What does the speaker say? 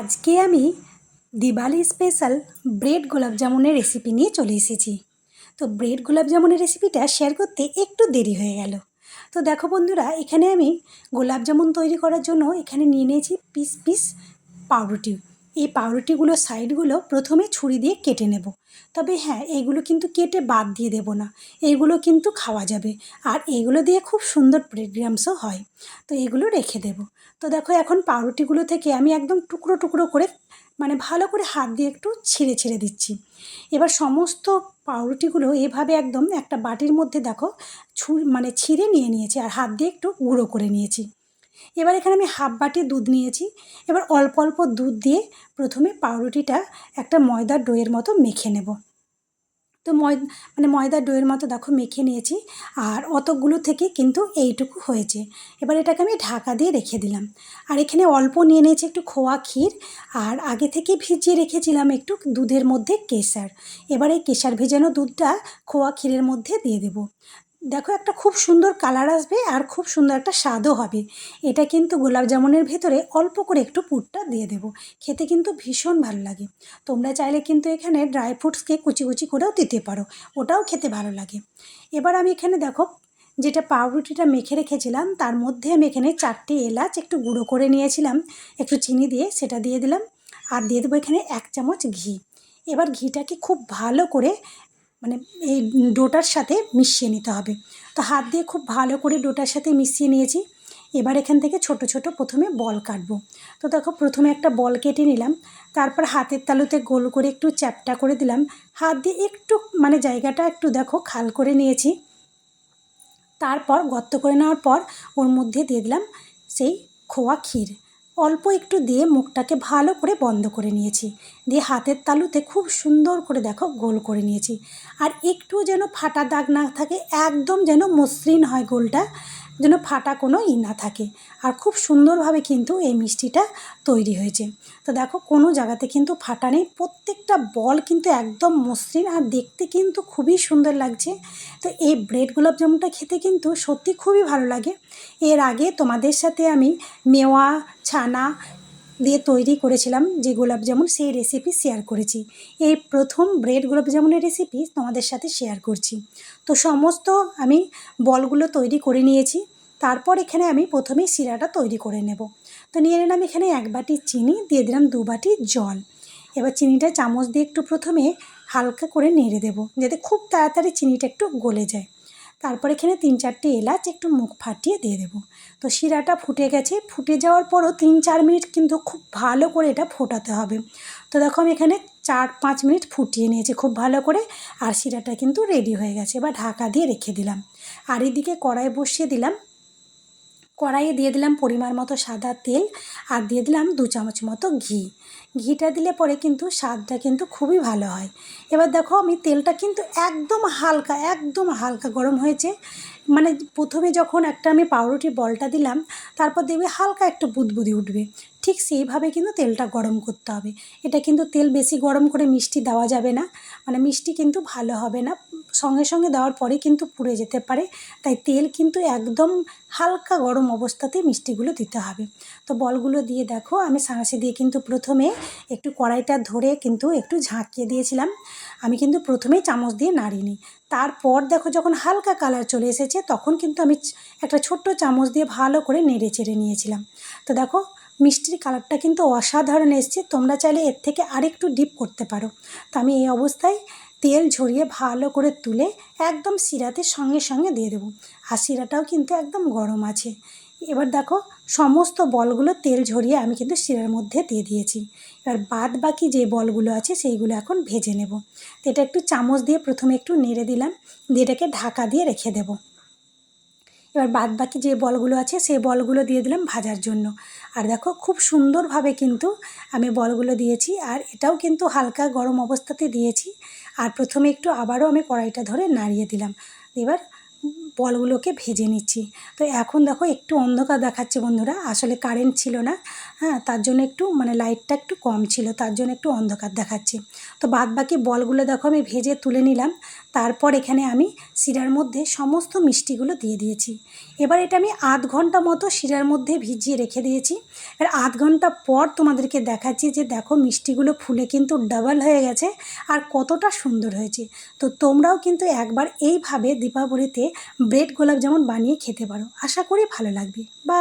আজকে আমি Diwali special bread গোলাপ জামুনের রেসিপি নিয়ে চলে এসেছি। তো ব্রেড গোলাপ জামুনের রেসিপিটা শেয়ার করতে একটু দেরি হয়ে গেল। তো দেখো বন্ধুরা, এখানে আমি গোলাপ জামুন তৈরি করার জন্য এখানে নিয়ে নিয়েছি পিস পিস পাউরুটি। এই পাউরুটিগুলোর সাইডগুলো প্রথমে ছুরি দিয়ে কেটে নেব। তবে হ্যাঁ এইগুলো কিন্তু কেটে বাদ দিয়ে দেবো না। এইগুলো কিন্তু খাওয়া যাবে। আর এগুলো দিয়ে খুব সুন্দর ব্রেড গ্রামসও হয়। তো এগুলো রেখে দেব। তো দেখো, এখন পাউরুটিগুলো থেকে আমি একদম টুকরো টুকরো করে মানে ভালো করে হাত দিয়ে একটু ছিঁড়ে ছিঁড়ে দিচ্ছি। এবার সমস্ত পাউরুটিগুলো এভাবে একদম একটা বাটির মধ্যে দেখো ছু মানে ছিঁড়ে নিয়ে নিয়েছি। আর হাত দিয়ে একটু গুঁড়ো করে নিয়েছি। এবার এখানে আমি হাফ বাটি দুধ নিয়েছি। এবার অল্প অল্প দুধ দিয়ে প্রথমে পাউরুটিটা একটা ময়দার ডোয়ের মতো মেখে নেব। তো ময় মানে ময়দার ডোয়ের মতো দেখো মেখে নিয়েছি আর অতগুলো থেকে কিন্তু এইটুকু হয়েছে। এবার এটাকে আমি ঢাকা দিয়ে রেখে দিলাম। আর এখানে অল্প নিয়ে নিয়েছি একটু খোয়া ক্ষীর আর আগে থেকে ভিজিয়ে রেখেছিলাম একটু দুধের মধ্যে কেশর। এবার এই কেশর ভেজানো দুধটা খোয়া ক্ষীরের মধ্যে দিয়ে দেবো। দেখো, একটা খুব সুন্দর কালার আসবে আর খুব সুন্দর একটা স্বাদও হবে। এটা কিন্তু গোলাপ জামুনের ভেতরে অল্প করে একটু পুরটা দিয়ে দেবো। খেতে কিন্তু ভীষণ ভালো লাগে। তোমরা চাইলে কিন্তু এখানে ড্রাই ফ্রুটসকে কুচি কুচি করেও দিতে পারো। ওটাও খেতে ভালো লাগে। এবার আমি এখানে দেখো, যেটা পাউরুটিটা মেখে রেখেছিলাম, তার মধ্যে আমি এখানে চারটে এলাচ একটু গুঁড়ো করে নিয়েছিলাম। একটু চিনি দিয়ে সেটা দিয়ে দিলাম। আর দিয়ে দেবো এখানে এক চামচ ঘি। এবার ঘিটাকে খুব ভালো করে মানে এই ডোটার সাথে মিশিয়ে নিতে হবে। তো হাত দিয়ে খুব ভালো করে ডোটার সাথে মিশিয়ে নিয়েছি। এবার এখান থেকে ছোট ছোট প্রথমে বল কাটবো। তো দেখো প্রথমে একটা বল কেটে নিলাম। তারপর হাতের তালুতে গোল করে একটু চ্যাপটা করে দিলাম। হাত দিয়ে একটু মানে জায়গাটা একটু দেখো খাল করে নিয়েছি। তারপর গর্ত করে নেওয়ার পর ওর মধ্যে দিয়ে দিলাম সেই খোয়া ক্ষীর। অল্প একটু দিয়ে মুখটাকে ভালো করে বন্ধ করে নিয়েছি। দিয়ে হাতের তালুতে খুব সুন্দর করে দেখো গোল করে নিয়েছি। আর একটু যেন ফাটা দাগ না থাকে, একদম যেন মসৃণ হয় গোলটা। যেন ফাটা কোনো ই না থাকে। আর খুব সুন্দরভাবে কিন্তু এই মিষ্টিটা তৈরি হয়েছে। তো দেখো, কোনো জায়গাতে কিন্তু ফাটা নেই। প্রত্যেকটা বল কিন্তু একদম মসৃণ আর দেখতে কিন্তু খুবই সুন্দর লাগছে। তো এই ব্রেড গোলাপ জামুনটা খেতে কিন্তু সত্যি খুবই ভালো লাগে। এর আগে তোমাদের সাথে আমি মেওয়া, ছানা দিয়ে তৈরি করেছিলাম যে গোলাপ জামুন, সেই রেসিপি শেয়ার করেছি। এই প্রথম ব্রেড গোলাপ জামুনের রেসিপি তোমাদের সাথে শেয়ার করছি। তো সমস্ত আমি বলগুলো তৈরি করে নিয়েছি। তারপর এখানে আমি প্রথমেই শিরাটা তৈরি করে নেব। তো নিয়ে নিলাম এখানে এক বাটি চিনি, দিয়ে দিলাম দু বাটি জল। এবার চিনিটা চামচ দিয়ে একটু প্রথমে হালকা করে নেড়ে দেবো, যাতে খুব তাড়াতাড়ি চিনিটা একটু গলে যায়। তারপর এখানে তিন চারটে এলাচ একটু মুখ ফাটিয়ে দিয়ে দেবো। তো শিরাটা ফুটে গেছে, ফুটে যাওয়ার পরও তিন চার মিনিট কিন্তু খুব ভালো করে এটা ফোটাতে হবে। তো দেখো আমি এখানে চার পাঁচ মিনিট ফুটিয়ে নিয়েছি খুব ভালো করে, আর শিরাটা কিন্তু রেডি হয়ে গেছে বা ঢাকা দিয়ে রেখে দিলাম। আর এদিকে কড়াই বসিয়ে দিলাম কড়াইয়ে দিয়ে দিলাম পরিমাণ মতো সাদা তেল আর দিয়ে দিলাম দু চামচ মতো ঘি। ঘিটা দিলে পরে কিন্তু স্বাদটা কিন্তু খুবই ভালো হয়। এবার দেখো আমি তেলটা কিন্তু একদম হালকা একদম হালকা গরম হয়েছে। মানে প্রথমে যখন একটা আমি পাউরুটির বলটা দিলাম, তারপর দেখবে হালকা একটু বুদবুদি উঠবে। ঠিক সেইভাবে কিন্তু তেলটা গরম করতে হবে। এটা কিন্তু তেল বেশি গরম করে মিষ্টি দেওয়া যাবে না। মানে মিষ্টি কিন্তু ভালো হবে না। সঙ্গে সঙ্গে দেওয়ার পরে কিন্তু পুড়ে যেতে পারে। তাই তেল কিন্তু একদম হালকা গরম অবস্থাতে মিষ্টিগুলো দিতে হবে। তো বলগুলো দিয়ে দেখো, আমি সাঁড়াশি দিয়ে কিন্তু প্রথমে একটু কড়াইটা ধরে কিন্তু একটু ঝাঁকিয়ে দিয়েছিলাম। আমি কিন্তু প্রথমেই চামচ দিয়ে নাড়িনি তারপর দেখো যখন হালকা কালার চলে এসেছে, তখন কিন্তু আমি একটা ছোট্ট চামচ দিয়ে ভালো করে নেড়ে চেড়ে নিয়েছিলাম। তো দেখো, মিষ্টির কালারটা কিন্তু অসাধারণ এসছে। তোমরা চাইলে এর থেকে আরেকটু ডিপ করতে পারো। তো আমি এই অবস্থায় তেল ঝরিয়ে ভালো করে তুলে একদম শিরাতে সঙ্গে সঙ্গে দিয়ে দেবো। আর শিরাটাও কিন্তু একদম গরম আছে। এবার দেখো, সমস্ত বলগুলো তেল ঝরিয়ে আমি কিন্তু শিরার মধ্যে দিয়ে দিয়েছি। এবার বাদ বাকি যে বলগুলো আছে, সেইগুলো এখন ভেজে নেব। এটা একটু চামচ দিয়ে প্রথমে একটু নেড়ে দিলাম, দিয়ে এটাকে ঢাকা দিয়ে রেখে দেবো। এবার বাদ বাকি যে বলগুলো আছে, সেই বলগুলো দিয়ে দিলাম ভাজার জন্য। আর দেখো, খুব সুন্দরভাবে কিন্তু আমি বলগুলো দিয়েছি, আর এটাও কিন্তু হালকা গরম অবস্থাতে দিয়েছি। আর প্রথমে একটু আবারও আমি কড়াইটা ধরে নাড়িয়ে দিলাম। এবার বলগুলোকে ভেজে নিচ্ছি। তো এখন দেখো একটু অন্ধকার দেখাচ্ছে বন্ধুরা, আসলে কারেন্ট ছিল না হ্যাঁ তার জন্য একটু মানে লাইটটা একটু কম ছিল, তার জন্য একটু অন্ধকার দেখাচ্ছে। তো বাদ বাকি বলগুলো দেখো আমি ভেজে তুলে নিলাম, তারপর এখানে আমি শিরার মধ্যে সমস্ত মিষ্টিগুলো দিয়ে দিয়েছি। এবার এটা আমি আধ ঘণ্টা মতো শিরার মধ্যে ভিজিয়ে রেখে দিয়েছি। এবার আধ ঘণ্টা পর তোমাদেরকে দেখাচ্ছি যে দেখো মিষ্টিগুলো ফুলে কিন্তু ডাবল হয়ে গেছে আর কতটা সুন্দর হয়েছে। তো তোমরাও কিন্তু একবার এইভাবে দীপাবলিতে ব্রেড গোলাপ যেমন বানিয়ে খেতে পারো। আশা করি ভালো লাগবে। বা